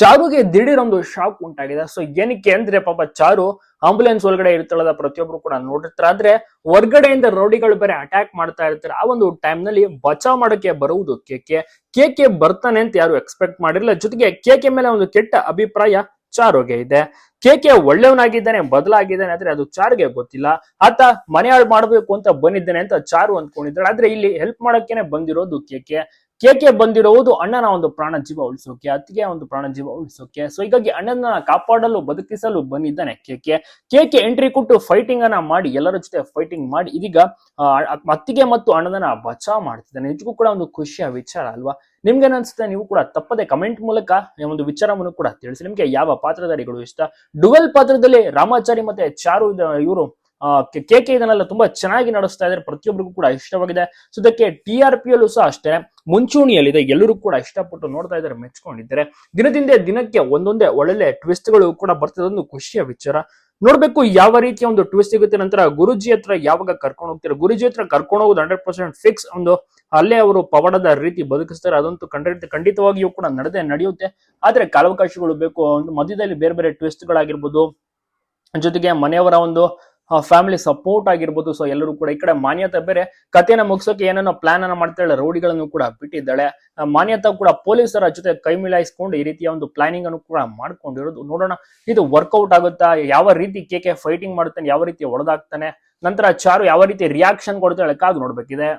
ಚಾರುಗೆ ದಿಢೀರೊಂದು shock ಉಂಟಾಗಿದೆ. So ಏನಕ್ಕೆ ಅಂದ್ರೆ ಪಾಪ ಚಾರು ಆಂಬುಲೆನ್ಸ್ ಒಳಗಡೆ ಇರ್ತಾಳದ ಪ್ರತಿಯೊಬ್ರು ಕೂಡ ನೋಡಿರ್ತಾರೆ. ಆದ್ರೆ ಹೊರ್ಗಡೆಯಿಂದ ರೌಡಿಗಳು ಬೇರೆ ಅಟ್ಯಾಕ್ ಮಾಡ್ತಾ ಇರ್ತಾರೆ. ಆ ಒಂದು ಟೈಮ್ನಲ್ಲಿ ಬಚಾವ್ ಮಾಡಕ್ಕೆ ಬರುವುದು ಕೇಕೆ ಕೆಕೆ ಬರ್ತಾನೆ ಅಂತ ಯಾರು ಎಕ್ಸ್ಪೆಕ್ಟ್ ಮಾಡಿರಲಿಲ್ಲ ಜೊತೆಗೆ ಕೇಕೆ ಮೇಲೆ ಒಂದು ಕೆಟ್ಟ ಅಭಿಪ್ರಾಯ ಚಾರುಗೆ ಇದೆ. ಕೆಕೆ ಒಳ್ಳೆಯವನಾಗಿದ್ದಾನೆ, ಬದಲಾಗಿದ್ದಾನೆ ಆದ್ರೆ ಅದು ಚಾರ್ಗೆ ಗೊತ್ತಿಲ್ಲ. ಆತ ಮನೆಯಾಳು ಮಾಡಬೇಕು ಅಂತ ಬಂದಿದ್ದಾನೆ ಅಂತ ಚಾರು ಅಂದ್ಕೊಂಡಿದ್ದಾಳೆ. ಆದ್ರೆ ಇಲ್ಲಿ ಹೆಲ್ಪ್ ಮಾಡಕ್ಕೇನೆ ಬಂದಿರೋದು ಕೇಕೆ ಕೇಕೆ ಬಂದಿರುವುದು ಅಣ್ಣನ ಒಂದು ಪ್ರಾಣ ಜೀವ ಉಳಿಸೋಕೆ, ಅತ್ತಿಗೆ ಒಂದು ಪ್ರಾಣ ಜೀವ ಉಳಿಸೋಕೆ. ಸೊ ಹೀಗಾಗಿ ಅಣ್ಣನ ಕಾಪಾಡಲು, ಬದುಕಿಸಲು ಬಂದಿದ್ದಾನೆ ಕೇಕೆ. ಕೇಕೆ ಎಂಟ್ರಿ ಕೊಟ್ಟು ಫೈಟಿಂಗ್ ಅನ್ನ ಮಾಡಿ, ಎಲ್ಲರ ಜೊತೆ ಫೈಟಿಂಗ್ ಮಾಡಿ, ಇದೀಗ ಅತ್ತಿಗೆ ಮತ್ತು ಅಣ್ಣನ ಬಚಾವ್ ಮಾಡ್ತಿದ್ದಾನೆ. ನಿಜಕ್ಕೂ ಕೂಡ ಒಂದು ಖುಷಿಯ ವಿಚಾರ ಅಲ್ವಾ? ನಿಮ್ಗೆ ನೀವು ಕೂಡ ತಪ್ಪದೆ ಕಮೆಂಟ್ ಮೂಲಕ ಒಂದು ವಿಚಾರವನ್ನು ಕೂಡ ತಿಳಿಸಿ. ನಿಮ್ಗೆ ಯಾವ ಪಾತ್ರಧಾರಿಗಳು ಇಷ್ಟ? ಡುವೆಲ್ ಪಾತ್ರದಲ್ಲಿ ರಾಮಾಚಾರಿ ಮತ್ತೆ ಚಾರು ಇವರು ಕೆ ಕೆ ಇದನ್ನೆಲ್ಲ ತುಂಬಾ ಚೆನ್ನಾಗಿ ನಡೆಸ್ತಾ ಇದ್ದಾರೆ ಪ್ರತಿಯೊಬ್ಬರಿಗೂ ಕೂಡ ಇಷ್ಟವಾಗಿದೆ. ಸೊ ಇದಕ್ಕೆ ಟಿ ಆರ್ ಪಿ ಯಲ್ಲೂ ಸಹ ಅಷ್ಟೇ. ಮುಂಚೂಣಿಯಲ್ಲಿದೆ. ಎಲ್ಲರೂ ಕೂಡ ಇಷ್ಟಪಟ್ಟು ನೋಡ್ತಾ ಇದ್ದಾರೆ ಮೆಚ್ಕೊಂಡಿದ್ದಾರೆ. ದಿನದಿಂದ ದಿನಕ್ಕೆ ಒಂದೊಂದೇ ಒಳ್ಳೆ ಟ್ವಿಸ್ಟ್ಗಳು ಕೂಡ ಬರ್ತದೆ. ಒಂದು ಖುಷಿಯ ವಿಚಾರ. ನೋಡ್ಬೇಕು ಯಾವ ರೀತಿಯ ಒಂದು ಟ್ವಿಸ್ಟ್ ಸಿಗುತ್ತೆ. ನಂತರ ಗುರುಜಿ ಹತ್ರ ಯಾವಾಗ ಕರ್ಕೊಂಡು ಹೋಗ್ತಾರೆ? ಗುರುಜಿ ಹತ್ರ ಕರ್ಕೊಂಡು ಹೋಗೋದು ಹಂಡ್ರೆಡ್ ಪರ್ಸೆಂಟ್ ಫಿಕ್ಸ್ ಒಂದು. ಅಲ್ಲೇ ಅವರು ಪವಾಡದ ರೀತಿ ಬದುಕಿಸ್ತಾರೆ. ಅದಂತೂ ಖಂಡಿತ, ಖಂಡಿತವಾಗಿಯೂ ಕೂಡ ನಡೆದೇ ನಡೆಯುತ್ತೆ. ಆದ್ರೆ ಕಾಲಾವಕಾಶಗಳು ಬೇಕು. ಒಂದು ಮಧ್ಯದಲ್ಲಿ ಬೇರೆ ಬೇರೆ ಟ್ವಿಸ್ಟ್ ಗಳಾಗಿರ್ಬೋದು. ಜೊತೆಗೆ ಮನೆಯವರ ಒಂದು ಫ್ಯಾಮಿಲಿ ಸಪೋರ್ಟ್ ಆಗಿರ್ಬೋದು ಸೊ ಎಲ್ಲರೂ ಕೂಡ ಈ ಕಡೆ ಮಾನ್ಯತೆ ಬೇರೆ. ಕಥೆನ ಮುಗಿಸೋಕೆ ಏನೇನೋ ಪ್ಲಾನ್ ಅನ್ನ ಮಾಡ್ತಾಳೆ ರೌಡಿಗಳನ್ನು ಕೂಡ ಬಿಟ್ಟಿದ್ದಾಳೆ. ಮಾನ್ಯತಾ ಕೂಡ ಪೊಲೀಸರ ಜೊತೆ ಕೈ ಮಿಲಾಯಿಸ್ಕೊಂಡು ಈ ರೀತಿಯ ಒಂದು ಪ್ಲಾನಿಂಗ್ ಅನ್ನು ಕೂಡ ಮಾಡ್ಕೊಂಡಿರೋದು. ನೋಡೋಣ, ಇದು ವರ್ಕೌಟ್ ಆಗುತ್ತಾ? ಯಾವ ರೀತಿ ಕೆ ಕೆ ಫೈಟಿಂಗ್ ಮಾಡುತ್ತಾನೆ? ಯಾವ ರೀತಿ ಹೊಡೆದಾಗ್ತಾನೆ ನಂತರ ಚಾರು ಯಾವ ರೀತಿ ರಿಯಾಕ್ಷನ್ ಕೊಡ್ತಾಳೆ? ಕಾದು ನೋಡ್ಬೇಕಿದೆ.